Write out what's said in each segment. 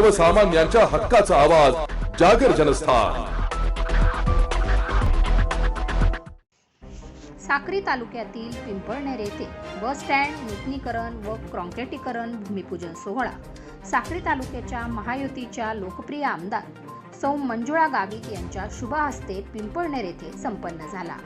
सर्वसामान्यांच्या हक्काचा आवाज जागर जनस्थान. साक्री तालुक्यातील पिंपळनेर येथे बस स्टँड नूतनीकरण व कॉन्क्रिटीकरण भूमिपूजन सोहळा. साक्री तालुक्याच्या महायुतीच्या लोकप्रिय आमदार सौ मंजुळा गावित यांच्या शुभ हस्ते पिंपळनेर येथे संपन्न झाला.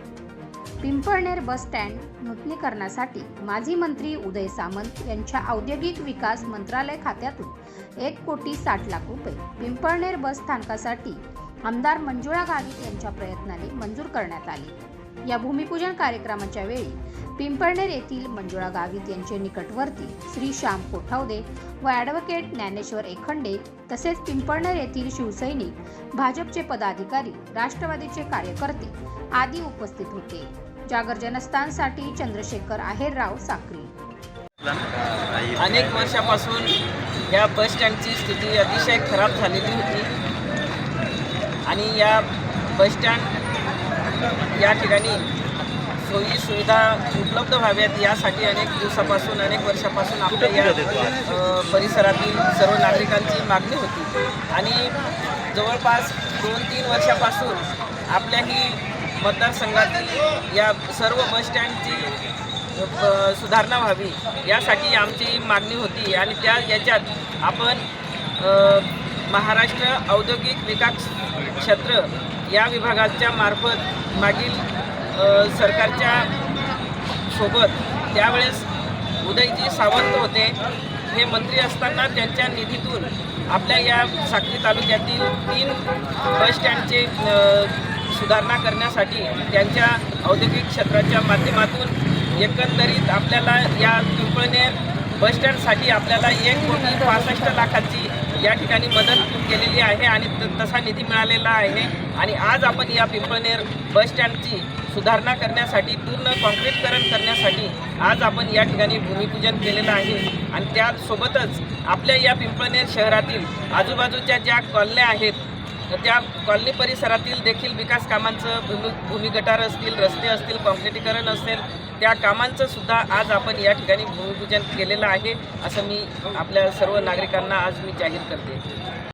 पिंपळनेर बस स्टँड नूतनीकरणासाठी माजी मंत्री उदय सामंत यांच्या औद्योगिक विकास मंत्रालय खात्यातून एक कोटी साठ लाख रुपये पिंपळनेर बस स्थानकासाठी आमदार मंजुळा गावित यांच्या प्रयत्नाने मंजूर करण्यात आले. या भूमिपूजन कार्यक्रमाच्या वेळी पिंपळनेर येथील मंजुळा गावित यांचे निकटवर्ती श्री श्याम कोठावदे व ॲडव्होकेट ज्ञानेश्वर एखंडे तसेच पिंपळनेर येथील शिवसैनिक भाजपचे पदाधिकारी राष्ट्रवादीचे कार्यकर्ते आदी उपस्थित होते. जागर जनस्थानसाठी चंद्रशेखर आहेरराव साक्री. अनेक वर्षापासून या बस स्टँडची स्थिती अतिशय खराब झालेली होती. आणि या बस स्टँड या ठिकाणी सोयी सुविधा उपलब्ध व्हाव्यात यासाठी अनेक दिवसापासून अनेक वर्षापासून आपल्या या परिसरातील सर्व नागरिकांची मागणी होती. आणि जवळपास दोन तीन वर्षापासून आपल्याही मतदारसंघातील या सर्व बस स्टँडची अ, सुधारणा व्हावी यासाठी आमची मागणी होती. आणि त्या याच्यात आपण महाराष्ट्र औद्योगिक विकास क्षेत्र या विभागाच्या मार्फत मागील सरकारच्या सोबत त्यावेळेस उदयजी सावंत होते. हे मंत्री असताना त्यांच्या निधीतून आपल्या या साक्री तालुक्यातील तीन बस स्टँडचे सुधारणा करण्यासाठी त्यांच्या औद्योगिक क्षेत्राच्या माध्यमातून एकंदरीत आपल्याला या पिंपळनेर बस स्टँडसाठी आपल्याला एक कोटी पासष्ट लाखाची या ठिकाणी मदत केलेली आहे आणि त- तसा निधी मिळालेला आहे. आणि आज आपण या पिंपळनेर बस स्टँडची सुधारणा करण्यासाठी पूर्ण कॉन्क्रीटकरण करण्यासाठी आज आपण या ठिकाणी भूमिपूजन केलेलं आहे. आणि त्यासोबतच आपल्या या पिंपळनेर शहरातील आजूबाजूच्या ज्या कॉलन्या आहेत त्या कॉलनी परिसरातील देखील विकास कामांचं भूमी भूमिगटार असतील रस्ते असतील कॉन्क्रिटीकरण असेल त्या कामांचं सुद्धा आज आपण या ठिकाणी भूमिपूजन केलेलं आहे असं मी आपल्या सर्व नागरिकांना आज मी जाहीर करते.